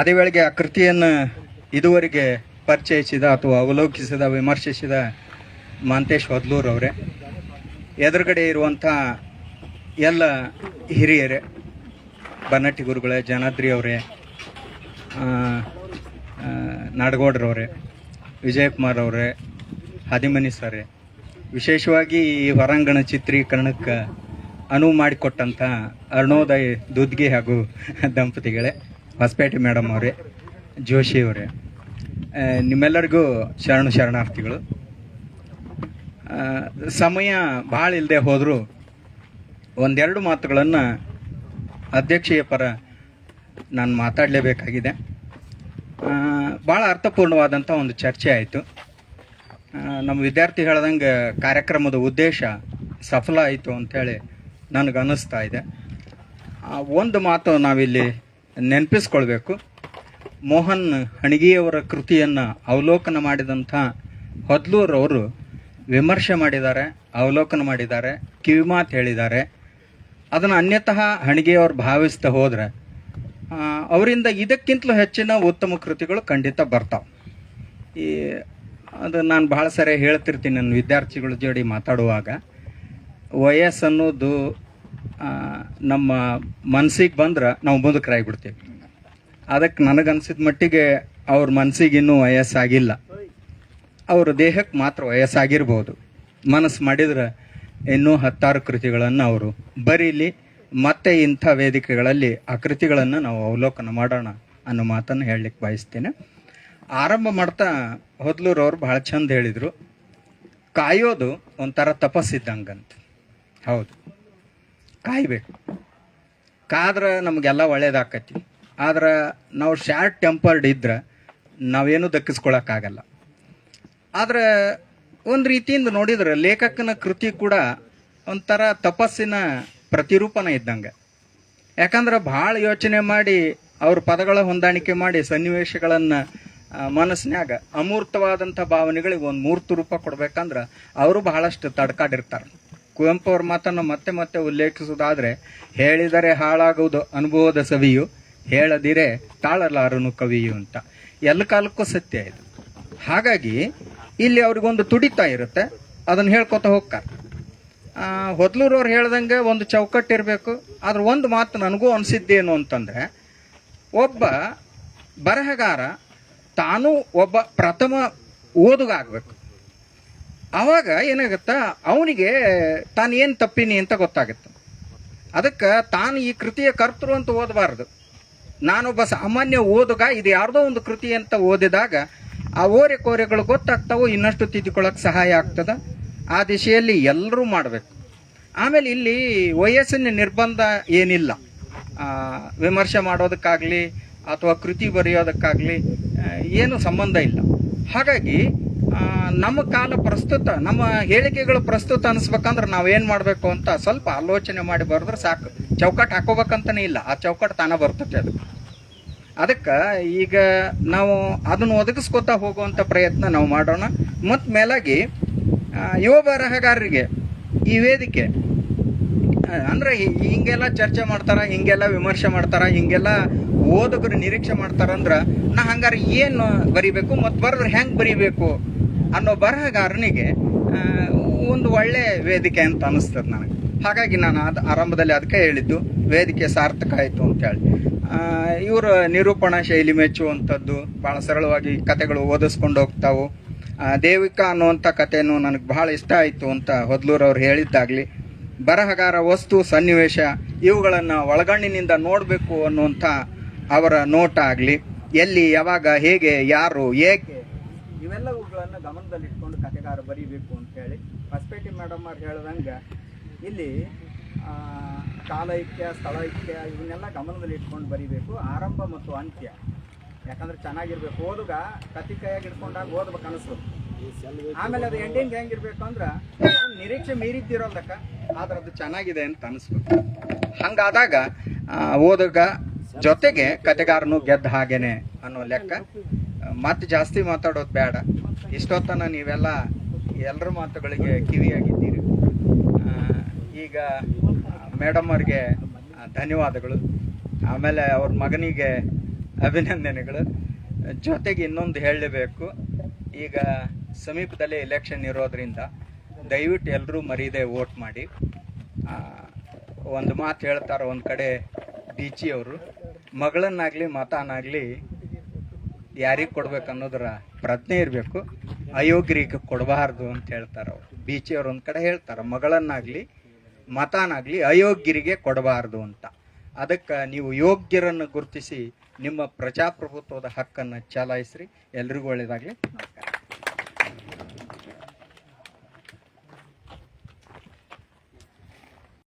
ಅದೇ ವೇಳೆಗೆ ಆ ಕೃತಿಯನ್ನು ಇದುವರೆಗೆ ಪರಿಚಯಿಸಿದ ಅಥವಾ ಅವಲೋಕಿಸಿದ, ವಿಮರ್ಶಿಸಿದ ಮಾಂತೇಶ್ ಹೊದ್ಲೂರ್ ಅವರೇ. ಎದುರುಗಡೆ ಇರುವಂಥ ಎಲ್ಲ ಹಿರಿಯರೇ, ಬನ್ನಟ್ಟಿ ಗುರುಗಳೇ, ಜನಾದ್ರಿ ಅವರೇ ನಾಡಗೌಡ್ರವರೇ ವಿಜಯಕುಮಾರ್ ಅವರೇ, ಹದಿಮನಿ ಸರೇ ವಿಶೇಷವಾಗಿ ಈ ಹೊರಾಂಗಣ ಚಿತ್ರೀಕರಣಕ್ಕೆ ಅನುವು ಮಾಡಿಕೊಟ್ಟಂಥ ಅರುಣೋದಯ್ ದುದ್ಗಿ ಹಾಗೂ ದಂಪತಿಗಳೇ. ಹೊಸಪೇಟೆ ಮೇಡಮ್ ಅವರೇ, ಜೋಶಿ ಅವರೇ. ನಿಮ್ಮೆಲ್ಲರಿಗೂ ಶರಣು ಶರಣಾರ್ಥಿಗಳು. ಸಮಯ ಭಾಳ ಇಲ್ಲದೆ ಹೋದರೂ ಒಂದೆರಡು ಮಾತುಗಳನ್ನು ಅಧ್ಯಕ್ಷೀಯ ಪರ ನಾನು ಮಾತಾಡಲೇಬೇಕಾಗಿದೆ. ಭಾಳ ಅರ್ಥಪೂರ್ಣವಾದಂಥ ಒಂದು ಚರ್ಚೆ ಆಯಿತು. ನಮ್ಮ ವಿದ್ಯಾರ್ಥಿ ಹೇಳ್ದಂಗೆ ಕಾರ್ಯಕ್ರಮದ ಉದ್ದೇಶ ಸಫಲ ಆಯಿತು ಅಂಥೇಳಿ ನನಗೆ ಅನ್ನಿಸ್ತಾ ಇದೆ. ಒಂದು ಮಾತು ನಾವಿಲ್ಲಿ ನೆನಪಿಸ್ಕೊಳ್ಬೇಕು. ಮೋಹನ್ ಹಣಗಿಯವರ ಕೃತಿಯನ್ನು ಅವಲೋಕನ ಮಾಡಿದಂಥ ಹೊದ್ಲೂರವರು ವಿಮರ್ಶೆ ಮಾಡಿದ್ದಾರೆ, ಅವಲೋಕನ ಮಾಡಿದ್ದಾರೆ, ಕಿವಿಮಾತು ಹೇಳಿದ್ದಾರೆ. ಅದನ್ನು ಅನ್ಯತಃ ಹಣಿಗೆಯವರು ಭಾವಿಸ್ತಾ ಹೋದರೆ ಅವರಿಂದ ಇದಕ್ಕಿಂತಲೂ ಹೆಚ್ಚಿನ ಉತ್ತಮ ಕೃತಿಗಳು ಖಂಡಿತ ಬರ್ತಾವೆ. ಈ, ಅದು ನಾನು ಭಾಳ ಸರಿ ಹೇಳ್ತಿರ್ತೀನಿ ನನ್ನ ವಿದ್ಯಾರ್ಥಿಗಳ ಜೋಡಿ ಮಾತಾಡುವಾಗ. ವಯಸ್ಸನ್ನೋದು ನಮ್ಮ ಮನಸ್ಸಿಗೆ ಬಂದ್ರೆ ನಾವು ಮುದುಕರಾಗ್ಬಿಡ್ತೀವಿ ಅದಕ್ಕೆ ನನಗನ್ಸಿದ ಮಟ್ಟಿಗೆ ಅವ್ರ ಮನಸ್ಸಿಗೆ ಇನ್ನೂ ವಯಸ್ಸಾಗಿಲ್ಲ. ಅವ್ರ ದೇಹಕ್ಕೆ ಮಾತ್ರ ವಯಸ್ಸಾಗಿರ್ಬೋದು. ಮನಸ್ಸು ಮಾಡಿದ್ರೆ ಇನ್ನೂ ಹತ್ತಾರು ಕೃತಿಗಳನ್ನು ಅವರು ಬರೀಲಿ, ಮತ್ತೆ ಇಂಥ ವೇದಿಕೆಗಳಲ್ಲಿ ಆ ಕೃತಿಗಳನ್ನು ನಾವು ಅವಲೋಕನ ಮಾಡೋಣ ಅನ್ನೋ ಮಾತನ್ನು ಹೇಳಲಿಕ್ಕೆ ಬಯಸ್ತೇನೆ. ಆರಂಭ ಮಾಡ್ತಾ ಹೊದ್ಲೂರವ್ರು ಭಾಳ ಚಂದ ಹೇಳಿದರು, ಕಾಯೋದು ಒಂಥರ ತಪಸ್ಸಿದ್ದಂಗಂತ. ಹೌದು. ಕಾಯ್ಬೇಕು. ಕಾದ್ರೆ ನಮಗೆಲ್ಲ ಒಳ್ಳೇದಾಕತಿ. ಆದ್ರೆ ನಾವು ಶಾರ್ಟ್ ಟೆಂಪರ್ಡ್ ಇದ್ರೆ ನಾವೇನು ದಕ್ಕಿಸ್ಕೊಳಕ್ಕಾಗಲ್ಲ. ಆದ್ರೆ ಒಂದು ರೀತಿಯಿಂದ ನೋಡಿದ್ರೆ ಲೇಖಕನ ಕೃತಿ ಕೂಡ ಒಂಥರ ತಪಸ್ಸಿನ ಪ್ರತಿರೂಪನ ಇದ್ದಂಗೆ. ಯಾಕಂದ್ರೆ ಭಾಳ ಯೋಚನೆ ಮಾಡಿ ಅವ್ರ ಪದಗಳ ಹೊಂದಾಣಿಕೆ ಮಾಡಿ ಸನ್ನಿವೇಶಗಳನ್ನು ಮನಸ್ಸಿನಾಗ ಅಮೂರ್ತವಾದಂಥ ಭಾವನೆಗಳಿಗೆ ಒಂದು ಮೂರ್ತ ರೂಪ ಕೊಡ್ಬೇಕಂದ್ರೆ ಅವರು ಬಹಳಷ್ಟು ತಡ್ಕಾಡಿರ್ತಾರೆ. ಕುವೆಂಪು ಅವ್ರ ಮಾತನ್ನು ಮತ್ತೆ ಮತ್ತೆ ಉಲ್ಲೇಖಿಸುವುದಾದರೆ, ಹೇಳಿದರೆ ಹಾಳಾಗುವುದು ಅನುಭವದ ಸವಿಯು, ಹೇಳದಿರೆ ತಾಳಲಾರನು ಕವಿಯು ಅಂತ. ಎಲ್ಲ ಕಾಲಕ್ಕೂ ಸತ್ಯ ಇದು. ಹಾಗಾಗಿ, ಇಲ್ಲಿ ಅವ್ರಿಗೊಂದು ತುಡಿತ ಇರುತ್ತೆ, ಅದನ್ನು ಹೇಳ್ಕೊತ ಹೋಗ್ತಾರೆ. ಹೊದ್ಲೂರವ್ರು ಹೇಳ್ದಂಗೆ ಒಂದು ಚೌಕಟ್ಟು ಇರಬೇಕು, ಆದ್ರೆ ಒಂದು ಮಾತು ನನಗೂ ಅನಿಸಿದ್ದೇನು ಅಂತಂದರೆ, ಒಬ್ಬ ಬರಹಗಾರ ತಾನು ಒಬ್ಬ ಪ್ರಥಮ ಓದುಗ ಆಗಬೇಕು ಆವಾಗ ಏನಾಗುತ್ತಾ, ಅವನಿಗೆ ತಾನು ಏನು ತಪ್ಪಿನಿ ಅಂತ ಗೊತ್ತಾಗುತ್ತೆ. ಅದಕ್ಕೆ ತಾನು ಈ ಕೃತಿಯ ಕರ್ತರು ಅಂತ ಓದಬಾರ್ದು. ನಾನೊಬ್ಬ ಸಾಮಾನ್ಯ ಓದುಗ, ಇದು ಯಾರ್ದೋ ಒಂದು ಕೃತಿ ಅಂತ ಓದಿದಾಗ, ಆ ಓರೆ ಕೋರೆಗಳು ಗೊತ್ತಾಗ್ತಾವೋ, ಇನ್ನಷ್ಟು ತಿದ್ದುಕೊಳ್ಳೋಕೆ ಸಹಾಯ ಆಗ್ತದ? ಆ ದಿಶೆಯಲ್ಲಿ ಎಲ್ಲರೂ ಮಾಡಬೇಕು. ಆಮೇಲೆ ಇಲ್ಲಿ ವಯಸ್ಸಿನ ನಿರ್ಬಂಧ ಏನಿಲ್ಲ. ವಿಮರ್ಶೆ ಮಾಡೋದಕ್ಕಾಗಲಿ, ಅಥವಾ ಕೃತಿ ಬರೆಯೋದಕ್ಕಾಗಲಿ ಏನು ಸಂಬಂಧ ಇಲ್ಲ. ಹಾಗಾಗಿ ನಮ್ಮ ಕಾಲ ಪ್ರಸ್ತುತ, ನಮ್ಮ ಹೇಳಿಕೆಗಳು ಪ್ರಸ್ತುತ ಅನಿಸ್ಬೇಕಂದ್ರೆ ನಾವೇನು ಮಾಡಬೇಕು ಅಂತ ಸ್ವಲ್ಪ ಆಲೋಚನೆ ಮಾಡಿ ಬರೆದ್ರೆ ಸಾಕು. ಚೌಕಟ್ಟು ಹಾಕೋಬೇಕಂತನೇ ಇಲ್ಲ. ಆ ಚೌಕಟ್ಟು ತಾನೇ ಬರ್ತೈತೆ ಅದು. ಅದಕ್ಕೆ ಈಗ ನಾವು ಅದನ್ನು ಒದಗಿಸ್ಕೊತಾ ಹೋಗುವಂಥ ಪ್ರಯತ್ನ ನಾವು ಮಾಡೋಣ. ಮತ್ತು ಮೇಲಾಗಿ ಯುವ ಬರಹಗಾರರಿಗೆ ಈ ವೇದಿಕೆ ಅಂದ್ರೆ ಹಿಂಗೆಲ್ಲ ಚರ್ಚೆ ಮಾಡ್ತಾರೆ, ಹಿಂಗೆಲ್ಲ ವಿಮರ್ಶೆ ಮಾಡ್ತಾರೆ, ಹಿಂಗೆಲ್ಲ ಓದಕರು ನಿರೀಕ್ಷೆ ಮಾಡ್ತಾರಂದ್ರೆ ನಾ ಹಂಗಾರೆ ಏನು ಬರಿಬೇಕು, ಮತ್ತು ಬರೆದ್ರೆ ಹೆಂಗೆ ಬರಿಬೇಕು? ಅನ್ನೋ ಬರಹಗಾರನಿಗೆ ಒಂದು ಒಳ್ಳೆ ವೇದಿಕೆ ಅಂತ ಅನಿಸ್ತದೆ ನನಗೆ. ಹಾಗಾಗಿ ನಾನು ಅದು ಆರಂಭದಲ್ಲಿ ಅದಕ್ಕೆ ಹೇಳಿದ್ದು, ವೇದಿಕೆ ಸಾರ್ಥಕ ಆಯಿತು ಅಂತೇಳಿ ಇವರು ನಿರೂಪಣಾ ಶೈಲಿ ಮೆಚ್ಚುವಂಥದ್ದು ಭಾಳ ಸರಳವಾಗಿ ಕತೆಗಳು ಓದಿಸ್ಕೊಂಡು ಹೋಗ್ತಾವು. ದೇವಿಕಾ ಅನ್ನುವಂಥ ಕಥೆನೂ ನನಗೆ ಬಹಳ ಇಷ್ಟ ಆಯಿತು ಅಂತ ಹೊದ್ಲೂರವ್ರು ಹೇಳಿದ್ದಾಗಲಿ. ಬರಹಗಾರ ವಸ್ತು, ಸನ್ನಿವೇಶ, ಇವುಗಳನ್ನು ಒಳಗಣ್ಣಿನಿಂದ ನೋಡಬೇಕು ಅನ್ನುವಂಥ ಅವರ ನೋಟ ಆಗಲಿ. ಎಲ್ಲಿ, ಯಾವಾಗ, ಹೇಗೆ, ಯಾರು, ಏಕೆ ಇವೆಲ್ಲವುಗಳನ್ನು ಗಮನದಲ್ಲಿಟ್ಕೊಂಡು ಕತೆಗಾರ ಬರೀಬೇಕು ಅಂತ ಹೇಳಿ ಹೊಸಪೇಟೆ ಮೇಡಮ್ ಅವ್ರು ಹೇಳ್ದಂಗೆ ಇಲ್ಲಿ ಆ, ಕಾಲ ಐಕ್ಯ ಸ್ಥಳ ಐಕ್ಯ ಇವನ್ನೆಲ್ಲ ಗಮನದಲ್ಲಿ ಇಟ್ಕೊಂಡು ಬರೀಬೇಕು ಆರಂಭ ಮತ್ತು ಅಂತ್ಯ. ಯಾಕಂದ್ರೆ ಚೆನ್ನಾಗಿರ್ಬೇಕು. ಓದುಗ ಕತಿ ಕೈಯಾಗಿ ಇಟ್ಕೊಂಡಾಗ ಓದ್ಬೇಕು ಅನಿಸ್ತು ಆಮೇಲೆ ಅದು ಎಂಡಿಂಗ್ ಹೆಂಗಿರ್ಬೇಕು ಅಂದ್ರೆ ನಿರೀಕ್ಷೆ ಮೀರಿದ್ದಿರೋದಕ್ಕ ಆದ್ರೆ ಅದು ಚೆನ್ನಾಗಿದೆ ಅಂತ ಅನಿಸ್ಬೇಕು ಹಂಗಾದಾಗ ಓದುಗ ಜೊತೆಗೆ ಕತೆಗಾರನು ಗೆದ್ದ ಹಾಗೇನೆ ಅನ್ನೋ ಲೆಕ್ಕ ಮತ್ತೆ ಜಾಸ್ತಿ ಮಾತಾಡೋದು ಬೇಡ. ಇಷ್ಟೊತ್ತನ ನೀವೆಲ್ಲ ಎಲ್ಲರ ಮಾತುಗಳಿಗೆ ಕಿವಿಯಾಗಿದ್ದೀರಿ. ಈಗ ಮೇಡಮ್ ಅವ್ರಿಗೆ ಧನ್ಯವಾದಗಳು. ಆಮೇಲೆ ಅವ್ರ ಮಗನಿಗೆ ಅಭಿನಂದನೆಗಳು. ಜೊತೆಗೆ ಇನ್ನೊಂದು ಹೇಳಲೇಬೇಕು. ಈಗ ಸಮೀಪದಲ್ಲಿ ಎಲೆಕ್ಷನ್ ಇರೋದ್ರಿಂದ ದಯವಿಟ್ಟು ಎಲ್ಲರೂ ಮರೀದೆ ವೋಟ್ ಮಾಡಿ. ಒಂದು ಮಾತು ಹೇಳ್ತಾರೆ ಒಂದು ಕಡೆ ಬೀಚಿ ಅವರು. ಮಗಳನ್ನಾಗಲಿ ಮತನಾಗಲಿ ಯಾರಿಗೆ ಕೊಡ್ಬೇಕು ಅನ್ನೋದರ ಪ್ರಜ್ಞೆ ಇರಬೇಕು. ಅಯೋಗ್ಯರಿಗೆ ಕೊಡಬಾರ್ದು ಅಂತ ಹೇಳ್ತಾರೆ ಅವರು. ಅವ್ರ ಒಂದು ಕಡೆ ಹೇಳ್ತಾರೆ, ಮಗಳನ್ನಾಗಲಿ, ಮತನಾಗಲಿ ಅಯೋಗ್ಯರಿಗೆ ಕೊಡಬಾರ್ದು ಅಂತ. ಅದಕ್ಕೆ ನೀವು ಯೋಗ್ಯರನ್ನು ಗುರುತಿಸಿ ನಿಮ್ಮ ಪ್ರಜಾಪ್ರಭುತ್ವದ ಹಕ್ಕನ್ನು ಚಲಾಯಿಸ್ರಿ. ಎಲ್ರಿಗೂ ಒಳ್ಳೆಯದಾಗಲಿ